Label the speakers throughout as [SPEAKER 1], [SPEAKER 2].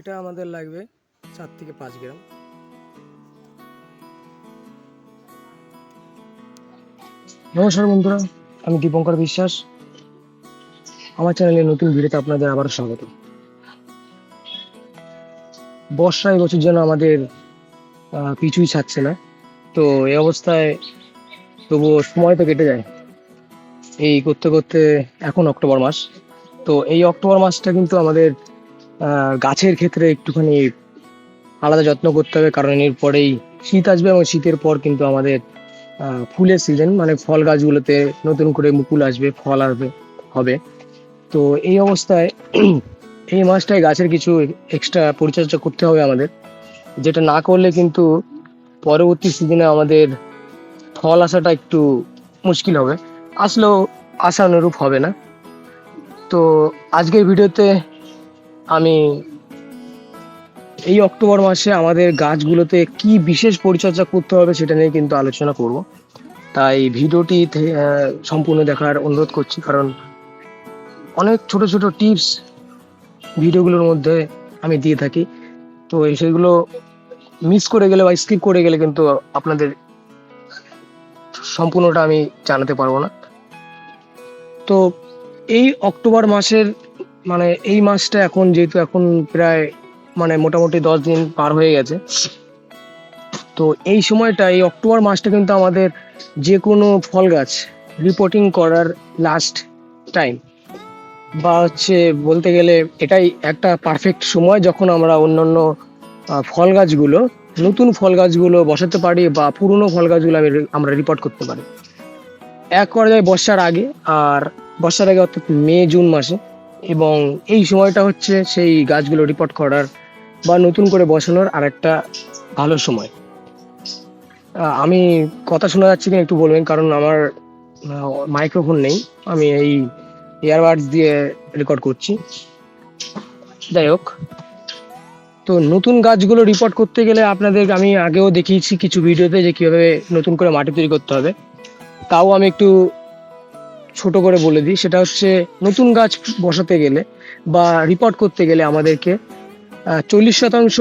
[SPEAKER 1] এটা আমাদের লাগবে চার থেকে পাঁচ গ্রাম। নমস্কার বন্ধুরা, আমি দীপঙ্কর বিশ্বাস। আমার চ্যানেলে নতুন ভিডিওতে আপনাদের আবার স্বাগত। বর্ষা এবছর যেন আমাদের পিছুই ছাড়ছে না। তো এই অবস্থায় তবুও সময় তো কেটে যায়। এই করতে করতে এখন অক্টোবর মাস। তো এই অক্টোবর মাসটা কিন্তু আমাদের গাছের ক্ষেত্রে একটুখানি আলাদা যত্ন করতে হবে, কারণ এরপরেই শীত আসবে এবং শীতের পর কিন্তু আমাদের ফুলের সিজন মানে ফল গাছগুলোতে নতুন করে মুকুল আসবে, ফল আসবে, হবে। তো এই অবস্থায় এই মাসটায় গাছের কিছু এক্সট্রা পরিচর্যা করতে হবে আমাদের, যেটা না করলে কিন্তু পরবর্তী সিজনে আমাদের ফল আসাটা একটু মুশকিল হবে। আসলেও আশা অনুরূপ হবে না। তো আজকের ভিডিওতে আমি এই অক্টোবর মাসে আমাদের গাছগুলোতে কি বিশেষ পরিচর্যা করতে হবে সেটা নিয়ে কিন্তু আলোচনা করব। তাই ভিডিওটি সম্পূর্ণ দেখার অনুরোধ করছি, কারণ অনেক ছোট ছোট টিপস ভিডিওগুলোর মধ্যে আমি দিয়ে থাকি। তো সেগুলো মিস করে গেলে বা স্কিপ করে গেলে কিন্তু আপনাদের সম্পূর্ণটা আমি জানাতে পারব না। তো এই অক্টোবর মাসের মানে এই মাসটা এখন যেহেতু এখন প্রায় মানে মোটামুটি দশ দিন পার হয়ে গেছে, তো এই সময়টা এই অক্টোবর মাসটা কিন্তু আমাদের যে কোনো ফল গাছ রিপোর্টিং করার লাস্ট টাইম বা হচ্ছে বলতে গেলে এটাই একটা পারফেক্ট সময় যখন আমরা অন্যান্য ফল গাছগুলো, নতুন ফল গাছগুলো বসাতে পারি বা পুরনো ফল গাছগুলো আমি আমরা রিপোর্ট করতে পারি। এক করা যায় বর্ষার আগে আর বর্ষার আগে অর্থাৎ মে, জুন মাসে এবং এই সময়টা হচ্ছে সেই গাছগুলো রিপোর্ট করার বা নতুন করে বসানোর আর একটা ভালো সময়। আমি কথা শোনা যাচ্ছে কিনা একটু বলবেন, কারণ আমার মাইক্রোফোন নেই। আমি এই ইয়ারবাডস দিয়ে রেকর্ড করছি। যাই হোক। তো নতুন গাছগুলো রিপোর্ট করতে গেলে আপনাদের, আমি আগেও দেখিয়েছি কিছু ভিডিওতে যে কীভাবে নতুন করে মাটি তৈরি করতে হবে। তাও আমি একটু ছোট করে বলে দিই, সেটা হচ্ছে নতুন গাছ বসাতে গেলে বা রিপোর্ট করতে গেলে আমাদেরকে চল্লিশ শতাংশ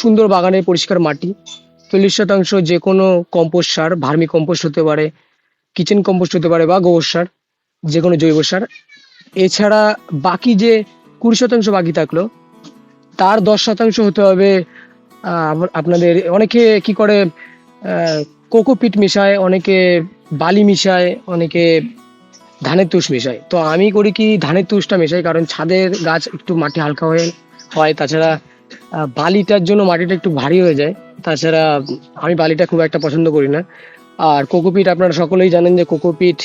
[SPEAKER 1] সুন্দর বাগানের পরিষ্কার মাটি, চল্লিশ শতাংশ যে কোনো কম্পোস্ট সার, ভার্মি কম্পোস্ট হতে পারে কিচেন কম্পোস্ট হতে পারে বা গোবর সার, যে কোনো জৈব সার। এছাড়া বাকি যে কুড়ি শতাংশ বাকি থাকল, তার দশ শতাংশ হতে হবে আপনাদের অনেকে কি করে কোকোপিট মিশায়, অনেকে বালি মিশায়, অনেকে ধানের তুষ মেশাই। তো আমি করি কি ধানের তুষটা মেশাই, কারণ ছাদের গাছ একটু মাটি হালকা হয়ে হয়, তাছাড়া বালিটার জন্য মাটিটা একটু ভারী হয়ে যায়, তাছাড়া আমি বালিটা খুব একটা পছন্দ করি না। আর কোকোপিট আপনারা সকলেই জানেন যে কোকোপিট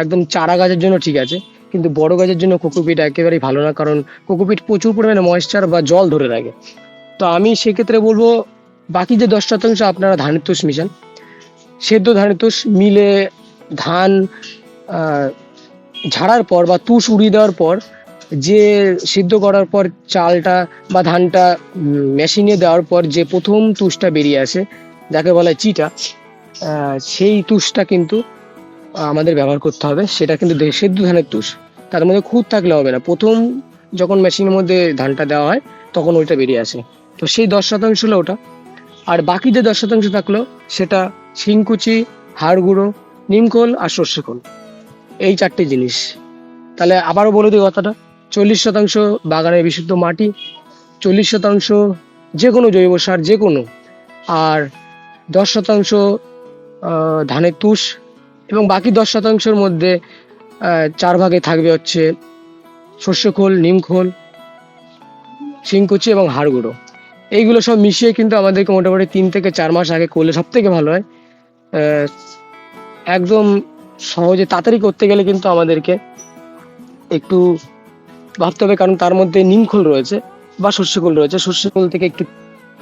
[SPEAKER 1] একদম চারা গাছের জন্য ঠিক আছে, কিন্তু বড় গাছের জন্য কোকোপিট একেবারেই ভালো না, কারণ কোকোপিট প্রচুর পরিমাণে ময়েশ্চার বা জল ধরে রাখে। তো আমি সেক্ষেত্রে বলব, বাকি যে দশ শতাংশ আপনারা ধানের তুষ মিশান, সেদ্ধ ধানের তুষ মিলে ধান ঝাড়ার পর বা তুষ উড়িয়ে দেওয়ার পর যে সিদ্ধ করার পর চালটা বা ধানটা মেশিনে দেওয়ার পর যে প্রথম তুষটা বেরিয়ে আসে, যাকে বলা হয় চিটা সেই তুষটা কিন্তু আমাদের ব্যবহার করতে হবে। সেটা কিন্তু সেদ্ধ ধানের তুষ। তার মধ্যে খুদ থাকলে হবে না। প্রথম যখন মেশিনের মধ্যে ধানটা দেওয়া হয়, তখন ওইটা বেরিয়ে আসে। তো সেই দশ শতাংশ হলো ওটা। আর বাকি যে দশ শতাংশ থাকল, সেটা শিংকুচি হাড় গুঁড়ো নিমখোল আর সর্ষে খোল এই চারটে জিনিস। তাহলে আবারও বলে দিই কথাটা। চল্লিশ শতাংশ বাগানের বিশুদ্ধ মাটি, চল্লিশ শতাংশ যে কোনো জৈব সার যে কোনো আর দশ শতাংশ ধানের তুষ এবং বাকি দশ শতাংশের মধ্যে চার ভাগে থাকবে হচ্ছে সর্ষে খোল, নিম খোল শিংকুচি এবং হাড় গুঁড়ো। এইগুলো সব মিশিয়ে কিন্তু আমাদেরকে মোটামুটি তিন থেকে চার মাস আগে করলে সব থেকে ভালো হয়। একদম সহজে তাড়াতাড়ি করতে গেলে কিন্তু আমাদেরকে একটু ভাবতে হবে, কারণ তার মধ্যে নিমখোল রয়েছে বা সর্ষে খোল রয়েছে। সর্ষে খোল থেকে একটু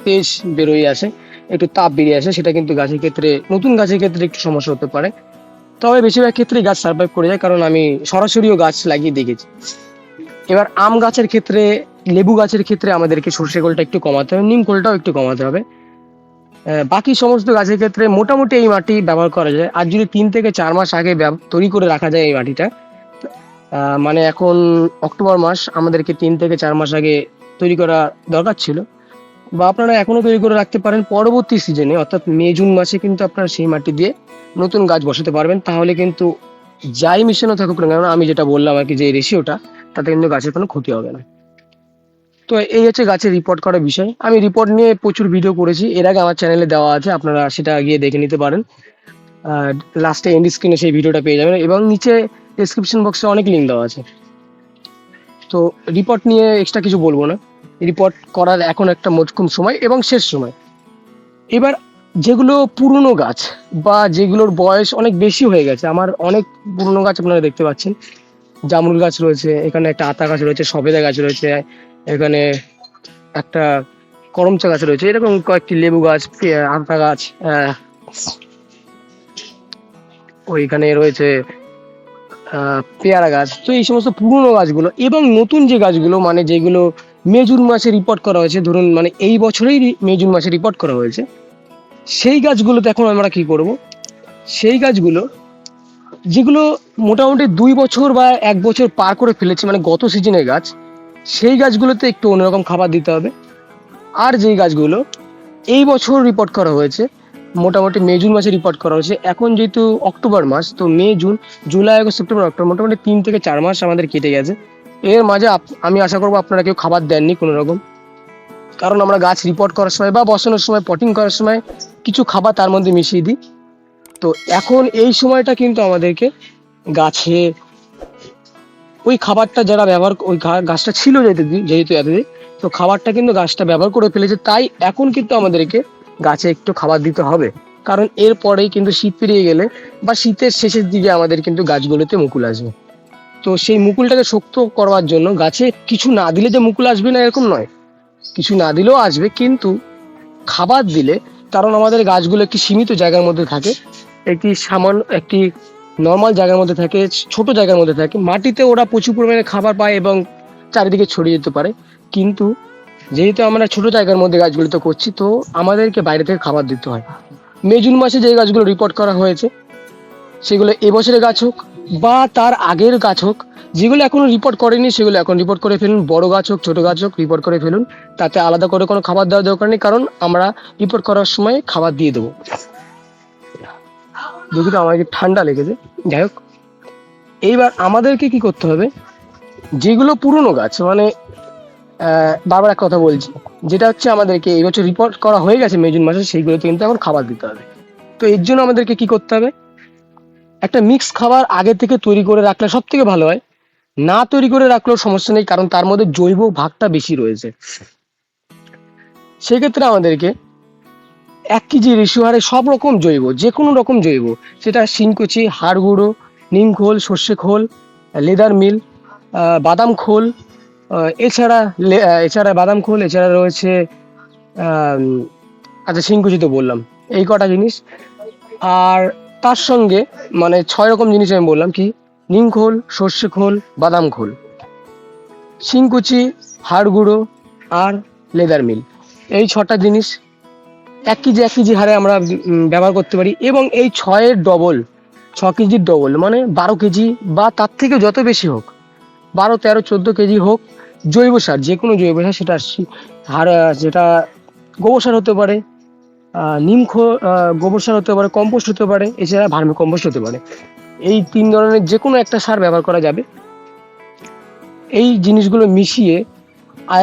[SPEAKER 1] তেজ বেরোয় আসে, একটু তাপ বেরিয়ে আসে, সেটা কিন্তু গাছের ক্ষেত্রে, নতুন গাছের ক্ষেত্রে একটু সমস্যা হতে পারে। তবে বেশিরভাগ ক্ষেত্রেই গাছ সার্ভাইভ করে যায়, কারণ আমি সরাসরিও গাছ লাগিয়ে দেখেছি। এবার আম গাছের ক্ষেত্রে, লেবু গাছের ক্ষেত্রে আমাদেরকে সর্ষে খোলটা একটু কমাতে হবে, নিম খোলটাও একটু কমাতে হবে। বাকি সমস্ত গাছের ক্ষেত্রে মোটামুটি এই মাটি ব্যবহার করা যায়। আর যদি তিন থেকে চার মাস আগে তৈরি করে রাখা যায় এই মাটিটা মানে এখন অক্টোবর মাস, আমাদেরকে তিন থেকে চার মাস আগে তৈরি করা দরকার ছিল। বা আপনারা এখনও তৈরি করে রাখতে পারেন পরবর্তী সিজনে, অর্থাৎ মে, জুন মাসে কিন্তু আপনারা সেই মাটি দিয়ে নতুন গাছ বসাতে পারবেন। তাহলে কিন্তু যাই মিশানো থাকুক না কেন, আমি যেটা বললাম আর কি যে রেশিওটা তাতে কিন্তু গাছের কোনো ক্ষতি হবে না। তো এই হচ্ছে গাছের রিপোর্ট করার বিষয়। আমি রিপোর্ট নিয়ে প্রচুর ভিডিও করেছি। এর আগে আমার চ্যানেলে দেওয়া আছে, আপনারা সেটা গিয়ে দেখে নিতে পারেন। লাস্টে এন্ড স্ক্রিনে সেই ভিডিওটা পেয়ে যাবেন এবং নিচে ডেসক্রিপশন বক্সে অনেক লিঙ্ক দেওয়া আছে। তো রিপোর্ট নিয়ে এক্সট্রা কিছু বলব না। রিপোর্ট করার এখন একটা মজকুম সময় এবং শেষ সময়। এবার যেগুলো পুরনো গাছ বা যেগুলোর বয়স অনেক বেশি হয়ে গেছে, আমার অনেক পুরনো গাছ আপনারা দেখতে পাচ্ছেন। জামরুল গাছ রয়েছে, এখানে একটা আতা গাছ রয়েছে, সবেদা গাছ রয়েছে এখানে একটা করমচা গাছ রয়েছে। এরকম কয়েকটি লেবু গাছ, পে- গাছ ওইখানে রয়েছে পেয়ারা গাছ। তো এই সমস্ত পুরনো গাছগুলো এবং নতুন যে গাছগুলো মানে যেগুলো মে জুন মাসে রিপোর্ট করা হয়েছে, ধরুন মানে এই বছরেই রি- মে জুন মাসে রিপোর্ট করা হয়েছে, সেই গাছগুলোতে এখন আমরা কি করব? সেই গাছগুলো, যেগুলো মোটামুটি দুই বছর বা এক বছর পার করে ফেলেছে মানে গত সিজনের গাছ সেই গাছগুলোতে একটু অন্যরকম খাবার দিতে হবে। আর যেই গাছগুলো এই বছর রিপোর্ট করা হয়েছে, মোটামুটি মে, জুন মাসে রিপোর্ট করা হয়েছে। এখন যেহেতু অক্টোবর মাস, তো May, June, July, August, September, October মোটামুটি তিন থেকে চার মাস আমাদের কেটে গেছে। এর মাঝে আমি আশা করব আপনারা কেউ খাবার দেননি কোনো রকম কারণ আমরা গাছ রিপোর্ট করার সময় বা বসানোর সময় পটিং করার সময় কিছু খাবার তার মধ্যে মিশিয়ে দিই। তো এখন এই সময়টা কিন্তু আমাদেরকে গাছে ওই খাবারটা যারা ব্যবহার ওই গাছটা ছিল যেহেতু এতদিন, তো খাবারটা কিন্তু গাছটা ব্যবহার করে ফেলেছে। তাই এখন কিন্তু আমাদেরকে গাছে একটু খাবার দিতে হবে। কারণ এরপরেই কিন্তু শীত পেরিয়ে গেলে বা শীতের শেষের দিকে আমাদের কিন্তু গাছগুলোতে মুকুল আসবে। তো সেই মুকুলটাকে শক্ত করবার জন্য গাছে কিছু না দিলে যে মুকুল আসবে না এরকম নয়। কিছু না দিলেও আসবে, কিন্তু খাবার দিলে, কারণ আমাদের গাছগুলো একটি সীমিত জায়গার মধ্যে থাকে, একটি সামান্য একটি নর্মাল জায়গার মধ্যে থাকে, ছোট জায়গার মধ্যে থাকে। মাটিতে ওরা প্রচুর পরিমাণে খাবার পায় এবং চারিদিকে ছড়িয়ে যেতে পারে। কিন্তু যেহেতু আমরা ছোট জায়গার মধ্যে গাছগুলো তো করছি, তো আমাদেরকে বাইরে থেকে খাবার দিতে হয়। মে, জুন মাসে যে গাছগুলো রিপোর্ট করা হয়েছে, সেগুলো এবছরের গাছ হোক বা তার আগের গাছ হোক, যেগুলো এখনও রিপোর্ট করেনি, সেগুলো এখন রিপোর্ট করে ফেলুন। বড় গাছ হোক, ছোট গাছ হোক রিপোর্ট করে ফেলুন। তাতে আলাদা করে কোনো খাবার দেওয়ার দরকার নেই, কারণ আমরা রিপোর্ট করার সময় খাবার দিয়ে দেবো। দুঃখিত আমার একটু ঠান্ডা লেগেছে। যাই হোক, এইবার আমাদেরকে কি করতে হবে? যেগুলো পুরনো গাছ মানে বারবার এক কথা বলছি, যেটা হচ্ছে আমাদেরকে এই বছর রিপোর্ট করা হয়ে গেছে মে, জুন মাসে, সেইগুলোতে কিন্তু এখন খাবার দিতে হবে। তো এর জন্য আমাদেরকে কি করতে হবে? একটা মিক্স খাবার আগে থেকে তৈরি করে রাখলে সব থেকে ভালো হয়। না তৈরি করে রাখলেও সমস্যা নেই, কারণ তার মধ্যে জৈব ভাগটা বেশি রয়েছে। সেক্ষেত্রে আমাদেরকে এক কেজি রেশিও হারে সব রকম জৈব যে কোনো রকম জৈব। সেটা শিংকুচি হাড় গুঁড়ো, নিম খোল, সর্ষে খোল, লেদার মিল বাদাম খোল এছাড়া এছাড়া বাদাম খোল, এছাড়া রয়েছে আচ্ছা শিংকুচি তো বললাম, এই কটা জিনিস। আর তার সঙ্গে মানে ছয় রকম জিনিস আমি বললাম কি, নিম খোল, সর্ষে খোল, বাদাম খোল। শিংকুচি হাড় গুঁড়ো আর লেদার মিল। এই ছটা জিনিস এক কেজি এক কেজি হারে আমরা ব্যবহার করতে পারি। এবং এই ছয়ের ডবল ছ কেজির ডবল মানে বারো কেজি বা তার থেকে যত বেশি হোক বারো তেরো চোদ্দ কেজি হোক জৈব সার যে কোনো জৈব সার সেটা হার যেটা গোবর সার হতে পারে আহ, নিম খো গোবর সার হতে পারে কম্পোস্ট হতে পারে এছাড়া ভার্মি কম্পোস্ট হতে পারে। এই তিন ধরনের যে কোনো একটা সার ব্যবহার করা যাবে। এই জিনিসগুলো মিশিয়ে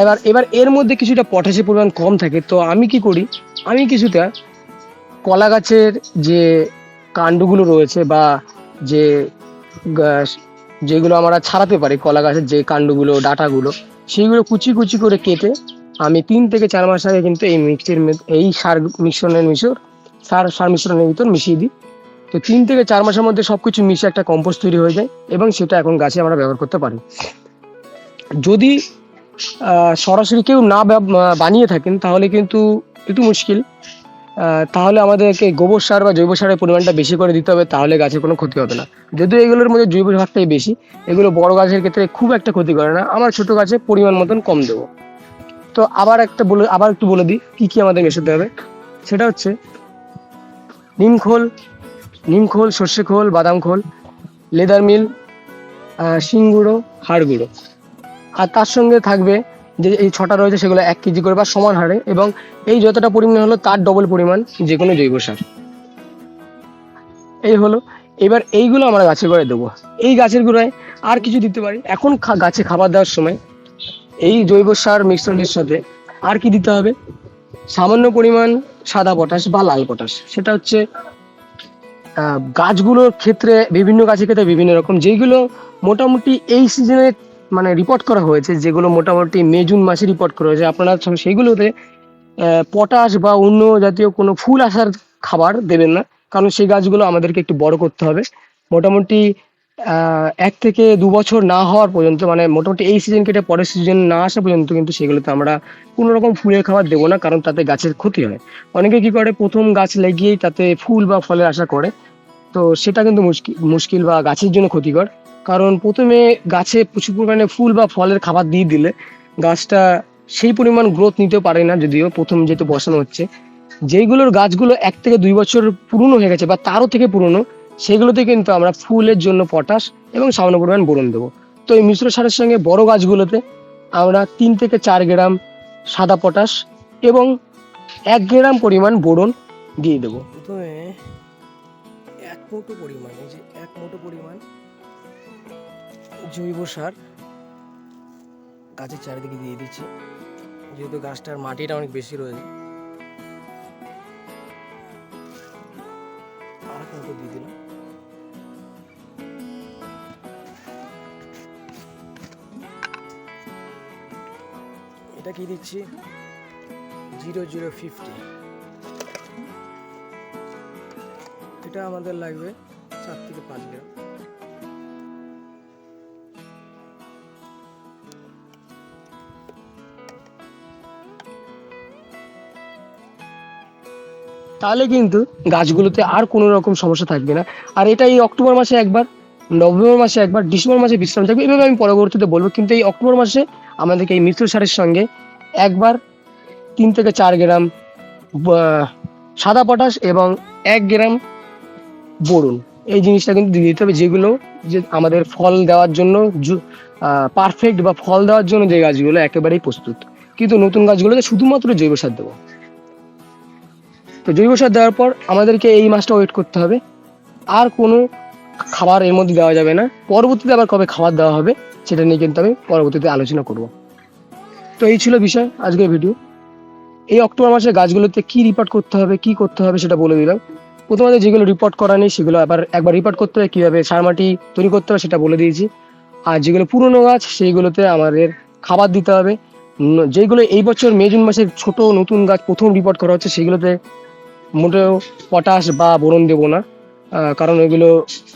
[SPEAKER 1] এবার এবার এর মধ্যে কিছুটা পটাশের পরিমাণ কম থাকে। তো আমি কি করি আমি কিছুটা কলা গাছের যে কাণ্ডগুলো রয়েছে বা যে যেগুলো আমরা ছাড়াতে পারি কলা গাছের যে কাণ্ডগুলো, ডাটাগুলো সেইগুলো কুচি কুচি করে কেটে আমি তিন থেকে চার মাস আগে কিন্তু এই মিক্সের এই সার মিশ্রণের মিশর সার সার মিশ্রণের ভিতর মিশিয়ে দিই। তো তিন থেকে চার মাসের মধ্যে সব কিছু মিশে একটা কম্পোস্ট তৈরি হয়ে যায় এবং সেটা এখন গাছে আমরা ব্যবহার করতে পারি। যদি সরাসরি কেউ না বানিয়ে থাকেন তাহলে কিন্তু একটু মুশকিল। তাহলে আমাদেরকে গোবর সার বা জৈব সারের পরিমাণটা বেশি করে দিতে হবে, তাহলে গাছের কোনো ক্ষতি হবে না। যদিও এগুলোর মধ্যে জৈব সারটাই বেশি, এগুলো বড় গাছের ক্ষেত্রে খুব একটা ক্ষতি করে না। আমার ছোট গাছে পরিমাণ মতন কম দেবো। তো আবার একটা বলে, আবার একটু বলে দিই, কী কী আমাদের মেশাতে হবে? সেটা হচ্ছে নিম খোল নিম খোল, সর্ষে খোল, বাদাম খোল, লেদার মিল শিং গুঁড়ো, হাড় গুঁড়ো। আর তার সঙ্গে থাকবে যে এই ছটা রয়েছে সেগুলো এক কেজি করে বা সমান হারে এবং এই যতটা পরিমাণ হলো তার ডবল পরিমাণ যে কোনো জৈব সার। এই হলো। এবার এইগুলো আমরা গাছের গোড়ায় দেবো। এই গাছের গোড়ায় আর কিছু দিতে পারি। এখন গাছে খাবার দেওয়ার সময় এই জৈব সার মিশ্রণের সাথে আর কি দিতে হবে? সামান্য পরিমাণ সাদা পটাশ বা লাল পটাশ। সেটা হচ্ছে গাছগুলোর ক্ষেত্রে বিভিন্ন গাছের ক্ষেত্রে বিভিন্ন রকম। যেগুলো মোটামুটি এই সিজনে মানে রিপোর্ট করা হয়েছে, যেগুলো মোটামুটি মে, জুন মাসে রিপোর্ট করা হয়েছে। আপনারা সেইগুলোতে পটাশ বা অন্য জাতীয় কোনো ফুল আসার খাবার দেবেন না। কারণ সেই গাছগুলো আমাদেরকে একটু বড় করতে হবে। মোটামুটি এক থেকে দু বছর না হওয়ার পর্যন্ত মানে মোটামুটি এই সিজন কেটে পরের সিজন না আসা পর্যন্ত কিন্তু সেগুলোতে আমরা কোনো রকম ফুলের খাবার দেবো না, কারণ তাতে গাছের ক্ষতি হয়। অনেকে কি করে, প্রথম গাছ লাগিয়েই তাতে ফুল বা ফলের আশা করে। তো সেটা কিন্তু মুশকিল মুশকিল বা গাছের জন্য ক্ষতিকর। কারণ প্রথমে গাছে প্রচুর পরিমাণে ফুল বা ফলের খাবার দিয়ে দিলে গাছটা সেই পরিমাণ গ্রোথ নিতে পারে না যদিও প্রথম যেহেতু বসানো হচ্ছে। যেইগুলোর গাছগুলো এক থেকে দুই বছর পুরনো হয়ে গেছে বা তারও থেকে পুরনো, সেগুলোতে কিন্তু আমরা ফুলের জন্য পটাশ এবং সামান্য পরিমাণ বোরন দেবো। তো এই মিশ্র সারের সঙ্গে বড় গাছগুলোতে আমরা তিন থেকে চার গ্রাম সাদা পটাশ এবং এক গ্রাম পরিমাণ বোরন দিয়ে দেবো। প্রথমে এক মুঠো পরিমাণ, এই যে এক মুঠো পরিমাণ জৈব সার গাছের চারিদিকে দিয়ে দিচ্ছি। যেহেতু গাছটার মাটিটা অনেক বেশি রয়েছে। আর মুঠো দিয়ে দিলাম। এটা কি দিচ্ছি? Zero zero fifty. এটা আমাদের লাগবে চার থেকে পাঁচ গ্রাম। তাহলে কিন্তু গাছগুলোতে আর কোনো রকম সমস্যা থাকবে না। আর এটা এই অক্টোবর মাসে একবার, নভেম্বর মাসে একবার, ডিসেম্বর মাসে বিশ্রাম থাকবে। এভাবে আমি পরবর্তীতে বলব। কিন্তু এই অক্টোবর মাসে আমাদেরকে এই মিশ্র সারের সঙ্গে একবার তিন থেকে চার গ্রাম সাদা পটাশ এবং এক গ্রাম বোরন এই জিনিসটা কিন্তু দিয়ে দিতে হবে। যেগুলো যে আমাদের ফল দেওয়ার জন্য পারফেক্ট বা ফল দেওয়ার জন্য যে গাছগুলো একেবারেই প্রস্তুত। কিন্তু নতুন গাছগুলোতে শুধুমাত্র জৈব সার দেবো। তো জৈব সার দেওয়ার পর আমাদেরকে এই মাসটা ওয়েট করতে হবে। আর কোনো খাবার এর মধ্যে দেওয়া যাবে না। পরবর্তীতে আবার কবে খাবার দেওয়া হবে, সেটা নিয়ে কিন্তু আমি পরবর্তীতে আলোচনা করব। তো এই ছিল বিষয় আজকের ভিডিও এই অক্টোবর মাসে গাছগুলোতে কি রিপোর্ট করতে হবে, কি করতে হবে সেটা বলে দিলাম। প্রথমত যেগুলো রিপোর্ট করা নেই, সেগুলো আবার একবার রিপোর্ট করতে হবে, কীভাবে সার মাটি তৈরি করতে হবে সেটা বলে দিয়েছি। আর যেগুলো পুরনো গাছ, সেইগুলোতে আমাদের খাবার দিতে হবে। যেগুলো এই বছর মে, জুন মাসে ছোট নতুন গাছ প্রথম রিপোর্ট করা হচ্ছে, সেগুলোতে মোটেও পটাশ বা বোরন দেবো না কারণ ওইগুলো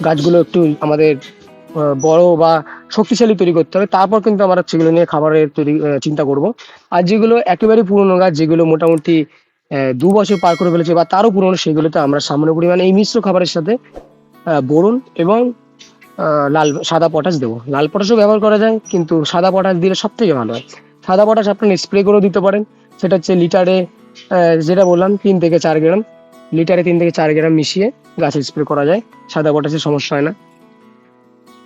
[SPEAKER 1] গাছগুলো একটু আমাদের বড় বা শক্তিশালী তৈরি করতে হবে। তারপর কিন্তু আমরা সেগুলো নিয়ে খাবারের তৈরি চিন্তা করব। আর যেগুলো একেবারে পুরনো গাছ, যেগুলো মোটামুটি দু বছর পার করে ফেলেছে বা তারও পুরনো, সেগুলোতে আমরা সামান্য পরিমাণে এই মিশ্র খাবারের সাথে বোরন এবং লাল, সাদা পটাশ দেবো। লাল পটাশও ব্যবহার করা যায়, কিন্তু সাদা পটাশ দিলে সব থেকে ভালো হয়। সাদা পটাশ আপনারা স্প্রে করেও দিতে পারেন। সেটা হচ্ছে লিটারে যেটা বললাম, তিন থেকে চার গ্রাম, লিটারে তিন থেকে চার গ্রাম মিশিয়ে গাছে স্প্রে করা যায়। সাদা পটাশের সমস্যা হয় না।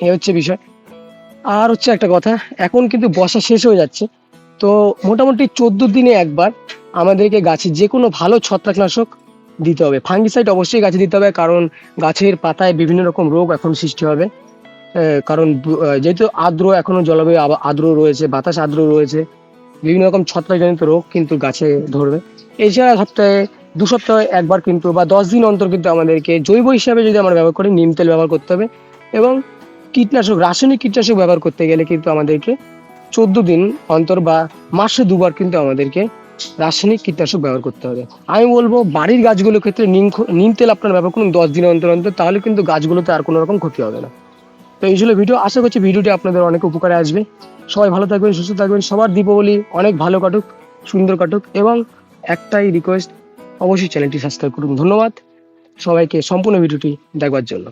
[SPEAKER 1] এ হচ্ছে বিষয়। আর হচ্ছে একটা কথা, এখন কিন্তু বর্ষা শেষ হয়ে যাচ্ছে। তো মোটামুটি চোদ্দ দিনে একবার আমাদেরকে গাছে যে কোনো ভালো ছত্রাকনাশক দিতে হবে। ফাঙ্গিসাইড অবশ্যই গাছে দিতে হবে, কারণ গাছের পাতায় বিভিন্ন রকম রোগ এখন সৃষ্টি হবে। কারণ যেহেতু আর্দ্র এখনও জলবায়ু আর্দ্র রয়েছে, বাতাস আর্দ্র রয়েছে বিভিন্ন রকম ছত্রাকজনিত রোগ কিন্তু গাছে ধরবে। এছাড়া সপ্তাহে দু সপ্তাহে একবার কিন্তু বা দশ দিন অন্তর কিন্তু আমাদেরকে জৈব হিসাবে যদি আমরা ব্যবহার করি, নিম তেল ব্যবহার করতে হবে এবং কীটনাশক, রাসায়নিক কীটনাশক ব্যবহার করতে গেলে কিন্তু আমাদেরকে চোদ্দ দিন অন্তর বা মাসে দুবার কিন্তু আমাদেরকে রাসায়নিক কীটনাশক ব্যবহার করতে হবে। আমি বলব, বাড়ির গাছগুলোর ক্ষেত্রে নিম নিম তেল আপনার ব্যবহার করুন দশ দিন অন্তর অন্তর, তাহলে কিন্তু গাছগুলোতে আর কোনো রকম ক্ষতি হবে না। তো এই ছিল ভিডিও। আশা করছি ভিডিওটি আপনাদের অনেক উপকারে আসবে। সবাই ভালো থাকবেন, সুস্থ থাকবেন। সবার দীপাবলি অনেক ভালো কাটুক, সুন্দর কাটুক এবং একটাই রিকোয়েস্ট অবশ্যই চ্যানেলটি সাবস্ক্রাইব করুন। ধন্যবাদ। সবাইকে সম্পূর্ণ ভিডিওটি দেখবার জন্য।